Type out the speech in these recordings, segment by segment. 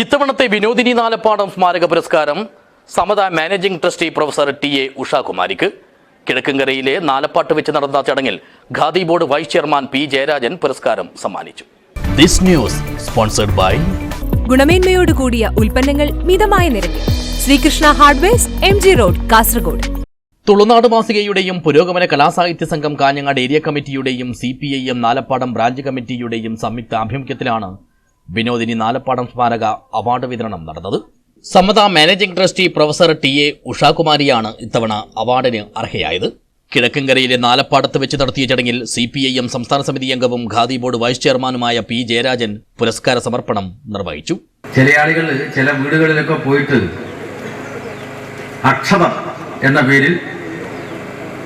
ഇത്തവണത്തെ വിനോദിനി നാലപ്പാടം സ്മാരക പുരസ്കാരം Samata managing trustee professor T A ഉഷാകുമാരിക്ക്. കിഴക്കങ്കരയിലെ നാലപ്പാട്ട് വെച്ച് നടന്ന ചടങ്ങിൽ Khadi board vice chairman P Jayarajan പുരസ്കാരം സമ്മാനിച്ചു. ദിസ് ന്യൂസ് സ്പോൺസർഡ് ബൈ ഗുണമേന്മയോട് കൂടിയ ഉൽപ്പന്നങ്ങൾ മിതമായ നിരക്കിൽ. Sreekrishna hardwares M G road Kasaragod. Tulunad മാസികയുടെയും പുരോഗമന കലാസാഹിത്യ സംഘം Kanhangad area കമ്മിറ്റിയുടെയും C P I M Nalappadam branch കമ്മിറ്റിയുടെയും സംയുക്ത ആഭിമുഖ്യത്തിലാണ് വിനോദിനി നാലപ്പാടം സ്മാരക അവാർഡ് വിതരണം നടന്നത്. Samatha managing trustee professor T A ഉഷാകുമാരിയാണ് ഇത്തവണ അവാർഡിന് അർഹയായത്. കിഴക്കങ്കരയിലെ നാലപ്പാടത്ത് വെച്ച് നടത്തിയ ചടങ്ങിൽ സി പി ഐ എം സംസ്ഥാന സമിതി അംഗവും ഖാദി ബോർഡ് വൈസ് ചെയർമാനുമായ പി ജയരാജൻ പുരസ്കാര സമർപ്പണം നിർവഹിച്ചു. ചില ആളുകൾ ചില വീടുകളിലൊക്കെ പോയിട്ട് അക്ഷതം എന്ന പേരിൽ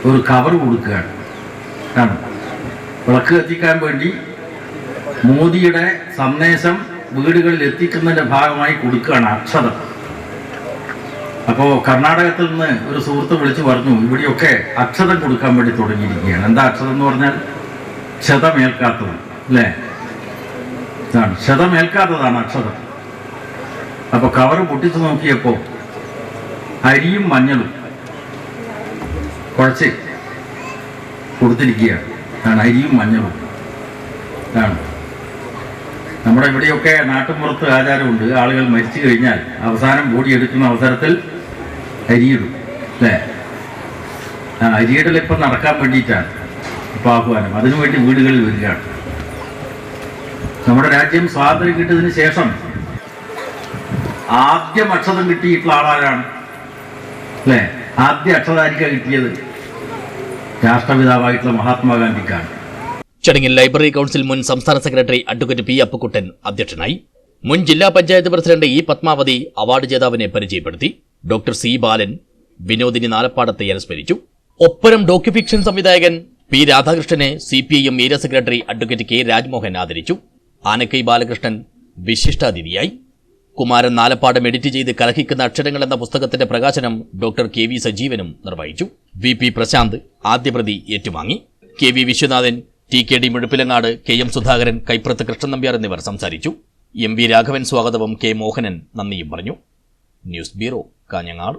ഒരു കവർ കൊടുക്കുകയാണ്. വിളക്ക് കത്തിക്കാൻ വേണ്ടി മോദിയുടെ സന്ദേശം വീടുകളിൽ എത്തിക്കുന്നതിന്റെ ഭാഗമായി കൊടുക്കുകയാണ് അക്ഷതം. അപ്പോൾ കർണാടകത്തിൽ നിന്ന് ഒരു സുഹൃത്ത് വിളിച്ചു പറഞ്ഞു ഇവിടെയൊക്കെ അക്ഷതം കൊടുക്കാൻ വേണ്ടി തുടങ്ങിയിരിക്കുകയാണ്. എന്താ അക്ഷതം എന്ന് പറഞ്ഞാൽ? ക്ഷതമേൽക്കാത്തത് അല്ലേ? ഇതാണ് ക്ഷതമേൽക്കാത്തതാണ് അക്ഷതം. അപ്പോൾ കവർ പൊട്ടിച്ചു നോക്കിയപ്പോൾ അരിയും മഞ്ഞളും കുഴച്ച് കൊടുത്തിരിക്കുകയാണ്. അരിയും മഞ്ഞളും. ആണ് നമ്മുടെ ഇവിടെയൊക്കെ നാട്ടുമ്പുറത്ത് ആചാരമുണ്ട്. ആളുകൾ മരിച്ചു കഴിഞ്ഞാൽ അവസാനം ബോഡി എടുക്കുന്ന അവസരത്തിൽ അരിയിടും. അല്ലേ? ആ അരിയിടൽ ഇപ്പം നടക്കാൻ വേണ്ടിയിട്ടാണ്. ഇപ്പം ആഹ്വാനം. അതിനുവേണ്ടി വീടുകളിൽ വരികയാണ്. നമ്മുടെ രാജ്യം സ്വാതന്ത്ര്യം കിട്ടിയതിന് ശേഷം ആദ്യം അക്ഷതം കിട്ടിയിട്ടുള്ള ആളാരാണ്? അല്ലേ? ആദ്യ അക്ഷതാരിക്ക കിട്ടിയത് രാഷ്ട്രപിതാവായിട്ടുള്ള മഹാത്മാഗാന്ധിക്കാണ്. ചടങ്ങിൽ ലൈബ്രറി കൌൺസിൽ മുൻ സംസ്ഥാന സെക്രട്ടറി അഡ്വക്കേറ്റ് പി അപ്പുക്കുട്ടൻ അധ്യക്ഷനായി മുൻ ജില്ലാ panchayat president E Padmavathi award ജേതാവിനെ പരിചയപ്പെടുത്തി ഡോക്ടർ സി ബാലൻ വിനോദിനി നാലപ്പാടത്തെ അനുസ്മരിച്ചു. ഒപ്പരം ഡോക്യുഫിക്ഷൻ സംവിധായകൻ P രാധാകൃഷ്ണനെ C P I M area secretary advocate K Rajmohan ആദരിച്ചു. ആനക്കൈ ബാലകൃഷ്ണൻ വിശിഷ്ടാതിഥിയായി. കുമാരൻ നാലപ്പാടം എഡിറ്റ് ചെയ്ത് കലഹിക്കുന്ന അക്ഷരങ്ങൾ എന്ന പുസ്തകത്തിന്റെ പ്രകാശനം ഡോക്ടർ കെ വി സജീവനും നിർവഹിച്ചു. വി പി പ്രശാന്ത് ആദ്യപ്രതി ഏറ്റുവാങ്ങി. K V Viswanathan T K D Muzhappilangad K M Sudhakaran Kaiprath Krishnan Nambiar എന്നിവർ സംസാരിച്ചു. എം വി രാഘവൻ സ്വാഗതവും കെ മോഹനൻ നന്ദിയും പറഞ്ഞു. News bureau Kanhangad.